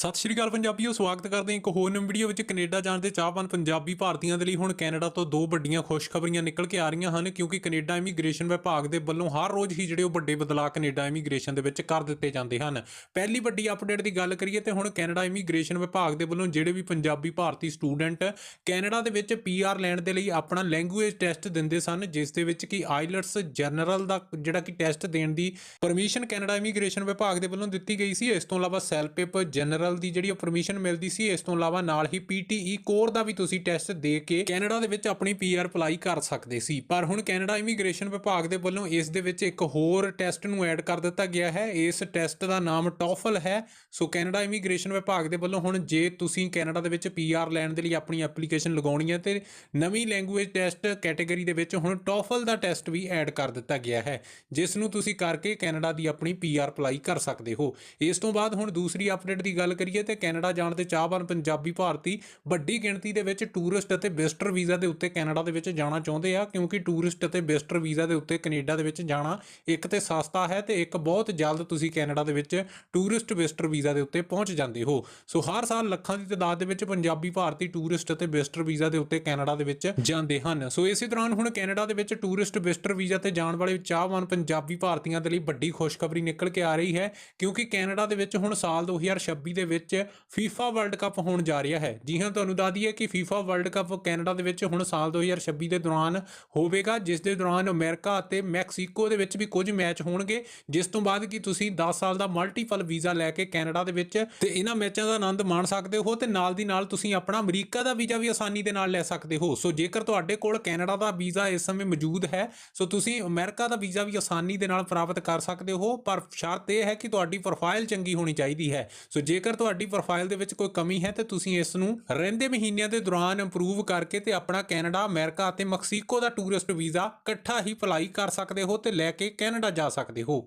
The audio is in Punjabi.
ਸਤਿ ਸ਼੍ਰੀ ਅਕਾਲ ਪੰਜਾਬੀਓ, ਸਵਾਗਤ ਕਰਦੇ ਹਾਂ ਇੱਕ ਹੋਰ ਨਵੀਂ ਵੀਡੀਓ ਵਿੱਚ। ਕੈਨੇਡਾ ਜਾਣ ਦੇ ਚਾਹਵਾਨ ਪੰਜਾਬੀ ਭਾਰਤੀਆਂ ਦੇ ਲਈ ਹੁਣ ਕੈਨੇਡਾ ਤੋਂ ਦੋ ਵੱਡੀਆਂ ਖੁਸ਼ਖਬਰੀਆਂ ਨਿਕਲ ਕੇ ਆ ਰਹੀਆਂ ਹਨ, ਕਿਉਂਕਿ ਕੈਨੇਡਾ ਇਮੀਗ੍ਰੇਸ਼ਨ ਵਿਭਾਗ ਦੇ ਵੱਲੋਂ ਹਰ ਰੋਜ਼ ਹੀ ਜਿਹੜੇ ਉਹ ਵੱਡੇ ਬਦਲਾਅ ਕੈਨੇਡਾ ਇਮੀਗ੍ਰੇਸ਼ਨ ਦੇ ਵਿੱਚ ਕਰ ਦਿੱਤੇ ਜਾਂਦੇ ਹਨ। ਪਹਿਲੀ ਵੱਡੀ ਅਪਡੇਟ ਦੀ ਗੱਲ ਕਰੀਏ ਤੇ ਹੁਣ ਕੈਨੇਡਾ ਇਮੀਗ੍ਰੇਸ਼ਨ ਵਿਭਾਗ ਦੇ ਵੱਲੋਂ ਜਿਹੜੇ ਵੀ ਪੰਜਾਬੀ ਭਾਰਤੀ ਸਟੂਡੈਂਟ ਕੈਨੇਡਾ ਦੇ ਵਿੱਚ ਪੀਆਰ ਲੈਣ ਦੇ ਲਈ ਆਪਣਾ ਲੈਂਗੁਏਜ ਟੈਸਟ ਦਿੰਦੇ ਸਨ, ਜਿਸ ਦੇ ਵਿੱਚ ਕਿ ਆਈਲਟਸ ਜਨਰਲ ਦਾ ਜਿਹੜਾ ਕਿ ਟੈਸਟ ਦੇਣ ਦੀ ਪਰਮਿਸ਼ਨ ਕੈਨੇਡਾ ਇਮੀਗ੍ਰੇਸ਼ਨ ਵਿਭਾਗ ਦੇ ਵੱਲੋਂ ਦਿੱਤੀ ਗਈ ਸੀ। ਇਸ ਤੋਂ ਇਲਾਵਾ ਸੈਲ ਪੇਪਰ ਜਨਰਲ ਦੀ ਜਿਹੜੀ ਪਰਮਿਸ਼ਨ ਮਿਲਦੀ ਸੀ, ਇਸ ਤੋਂ ਇਲਾਵਾ ਨਾਲ ਹੀ ਪੀਟੀਈ ਕੋਰ ਦਾ ਵੀ ਤੁਸੀਂ ਟੈਸਟ ਦੇ ਕੇ ਕੈਨੇਡਾ ਦੇ ਵਿੱਚ ਆਪਣੀ ਪੀਆਰ ਅਪਲਾਈ ਕਰ ਸਕਦੇ ਸੀ। ਪਰ ਹੁਣ ਕੈਨੇਡਾ ਇਮੀਗ੍ਰੇਸ਼ਨ ਵਿਭਾਗ ਦੇ ਵੱਲੋਂ ਇਸ ਦੇ ਵਿੱਚ ਇੱਕ ਹੋਰ ਟੈਸਟ ਨੂੰ ਐਡ ਕਰ ਦਿੱਤਾ ਗਿਆ ਹੈ। ਇਸ ਟੈਸਟ ਦਾ ਨਾਮ ਟੋਫਲ ਹੈ। ਸੋ ਕੈਨੇਡਾ ਇਮੀਗ੍ਰੇਸ਼ਨ ਵਿਭਾਗ ਦੇ ਵੱਲੋਂ ਹੁਣ ਜੇ ਤੁਸੀਂ ਕੈਨੇਡਾ ਦੇ ਵਿੱਚ ਪੀਆਰ ਲੈਣ ਦੇ ਲਈ ਆਪਣੀ ਐਪਲੀਕੇਸ਼ਨ ਲਗਾਉਣੀ ਹੈ, ਤੇ ਨਵੀਂ ਲੈਂਗੁਏਜ ਟੈਸਟ ਕੈਟਾਗਰੀ ਦੇ ਵਿੱਚ ਹੁਣ ਟੋਫਲ ਦਾ ਟੈਸਟ ਵੀ ਐਡ ਕਰ ਦਿੱਤਾ ਗਿਆ ਹੈ, ਜਿਸ ਨੂੰ ਤੁਸੀਂ ਕਰਕੇ ਕੈਨੇਡਾ ਦੀ ਆਪਣੀ ਪੀਆਰ ਅਪਲਾਈ ਕਰ ਸਕਦੇ ਹੋ। ਇਸ ਤੋਂ ਬਾਅਦ ਹੁਣ ਦੂਸਰੀ ਅਪਡੇਟ ਦੀ ਗੱਲ ਕਰੀਏ ਤੇ ਕੈਨੇਡਾ ਜਾਣ ਦੇ ਚਾਹਵਾਨ ਪੰਜਾਬੀ ਭਾਰਤੀ ਵੱਡੀ ਗਿਣਤੀ ਦੇ ਵਿੱਚ ਟੂਰਿਸਟ ਅਤੇ ਵਿਜ਼ਟਰ ਵੀਜ਼ਾ ਦੇ ਉੱਤੇ ਕੈਨੇਡਾ ਦੇ ਵਿੱਚ ਜਾਣਾ ਚਾਹੁੰਦੇ ਆ, ਕਿਉਂਕਿ ਟੂਰਿਸਟ ਅਤੇ ਵਿਜ਼ਟਰ ਵੀਜ਼ਾ ਦੇ ਉੱਤੇ ਕੈਨੇਡਾ ਦੇ ਵਿੱਚ ਜਾਣਾ ਇੱਕ ਤੇ ਸਸਤਾ ਹੈ ਤੇ ਇੱਕ ਬਹੁਤ ਜਲਦ ਤੁਸੀਂ ਕੈਨੇਡਾ ਦੇ ਵਿੱਚ ਟੂਰਿਸਟ ਵਿਜ਼ਟਰ ਵੀਜ਼ਾ ਦੇ ਉੱਤੇ ਪਹੁੰਚ ਜਾਂਦੇ ਹੋ। ਸੋ ਹਰ ਸਾਲ ਲੱਖਾਂ ਦੀ ਤਾਦਾਦ ਦੇ ਵਿੱਚ ਪੰਜਾਬੀ, ਭਾਰਤੀ ਟੂਰਿਸਟ ਅਤੇ ਵਿਜ਼ਟਰ ਵੀਜ਼ਾ ਦੇ ਉੱਤੇ ਕੈਨੇਡਾ ਦੇ ਵਿੱਚ ਜਾਂਦੇ ਹਨ। ਸੋ ਇਸੇ ਦੌਰਾਨ ਹੁਣ ਕੈਨੇਡਾ ਦੇ ਵਿੱਚ ਟੂਰਿਸਟ ਵਿਜ਼ਟਰ ਵੀਜ਼ਾ ਤੇ ਜਾਣ ਵਾਲੇ ਚਾਹਵਾਨ ਪੰਜਾਬੀ ਭਾਰਤੀਆਂ ਦੇ ਲਈ ਵੱਡੀ ਖੁਸ਼ਖਬਰੀ ਨਿਕਲ ਕੇ ਆ ਰਹੀ ਹੈ, ਕਿਉਂਕਿ ਕੈਨੇਡਾ ਦੇ ਵਿੱਚ ਹੁਣ ਸਾਲ 2026 ਦੇ ਵਿੱਚ ਫੀਫਾ ਵਰਲਡ ਕੱਪ ਹੋਣ ਜਾ ਰਿਹਾ ਹੈ। ਜੀ ਹਾਂ, ਤੁਹਾਨੂੰ ਦੱਸ ਦਈਏ ਕਿ ਫੀਫਾ ਵਰਲਡ ਕੱਪ ਕੈਨੇਡਾ ਦੇ ਵਿੱਚ ਹੁਣ ਸਾਲ 2026 ਦੇ ਦੌਰਾਨ ਹੋਵੇਗਾ, ਜਿਸ ਦੇ ਦੌਰਾਨ ਅਮਰੀਕਾ ਅਤੇ ਮੈਕਸੀਕੋ ਦੇ ਵਿੱਚ ਵੀ ਕੁਝ ਮੈਚ ਹੋਣਗੇ। ਜਿਸ ਤੋਂ ਬਾਅਦ ਕਿ ਤੁਸੀਂ 10 ਸਾਲ ਦਾ ਮਲਟੀਪਲ ਵੀਜ਼ਾ ਲੈ ਕੇ ਕੈਨੇਡਾ ਦੇ ਵਿੱਚ ਤੇ ਇਹਨਾਂ ਮੈਚਾਂ ਦਾ ਆਨੰਦ ਮਾਣ ਸਕਦੇ ਹੋ ਤੇ ਨਾਲ ਦੀ ਨਾਲ ਤੁਸੀਂ ਆਪਣਾ ਅਮਰੀਕਾ ਦਾ ਵੀਜ਼ਾ ਵੀ ਆਸਾਨੀ ਦੇ ਨਾਲ ਲੈ ਸਕਦੇ ਹੋ। ਸੋ ਜੇਕਰ ਤੁਹਾਡੇ ਕੋਲ ਕੈਨੇਡਾ ਦਾ ਵੀਜ਼ਾ ਇਸ ਸਮੇਂ ਮੌਜੂਦ ਹੈ, ਸੋ ਤੁਸੀਂ ਅਮਰੀਕਾ ਦਾ ਵੀਜ਼ਾ ਵੀ ਆਸਾਨੀ ਦੇ ਨਾਲ ਪ੍ਰਾਪਤ ਕਰ ਸਕਦੇ ਹੋ, ਪਰ ਸ਼ਰਤ ਇਹ ਹੈ ਕਿ ਤੁਹਾਡੀ ਪ੍ਰੋਫਾਈਲ ਚੰਗੀ ਹੋਣੀ ਚਾਹੀਦੀ ਹੈ। ਸੋ ਜੇਕਰ ਜੇਕਰ ਤੁਹਾਡੀ ਪ੍ਰੋਫਾਈਲ ਦੇ ਵਿੱਚ ਕੋਈ ਕਮੀ ਹੈ ਤੇ ਤੁਸੀਂ ਇਸ ਨੂੰ ਰਹਿੰਦੇ ਮਹੀਨਿਆਂ ਦੇ ਦੌਰਾਨ ਇੰਪਰੂਵ ਕਰਕੇ ਤੇ ਆਪਣਾ ਕੈਨੇਡਾ, ਅਮਰੀਕਾ ਅਤੇ ਮੈਕਸੀਕੋ ਦਾ ਟੂਰਿਸਟ ਵੀਜ਼ਾ ਇਕੱਠਾ ਹੀ ਅਪਲਾਈ ਕਰ ਸਕਦੇ ਹੋ ਤੇ ਲੈ ਕੇ ਕੈਨੇਡਾ ਜਾ ਸਕਦੇ ਹੋ।